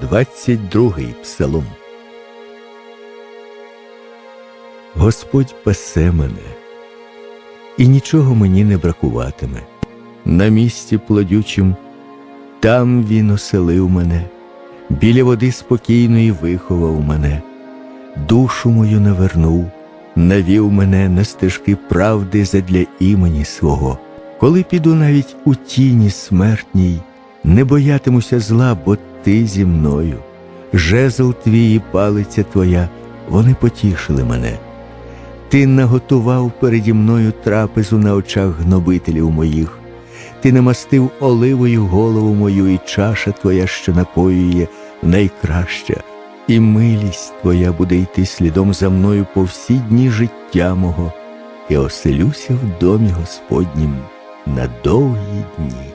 22 псалом. Господь пасе мене, і нічого мені не бракуватиме. На місці плодючим, там він оселив мене, біля води спокійної виховав мене, душу мою навернув, навів мене на стежки правди задля імені свого. Коли піду навіть у тіні смертній, не боятимуся зла, бо ти зі мною. Жезл твій і палиця твоя, вони потішили мене. Ти наготував переді мною трапезу на очах гнобителів моїх. Ти намастив оливою голову мою, і чаша твоя, що напоює, найкраща, і милість твоя буде йти слідом за мною по всі дні життя мого, і оселюся в домі Господнім на довгі дні.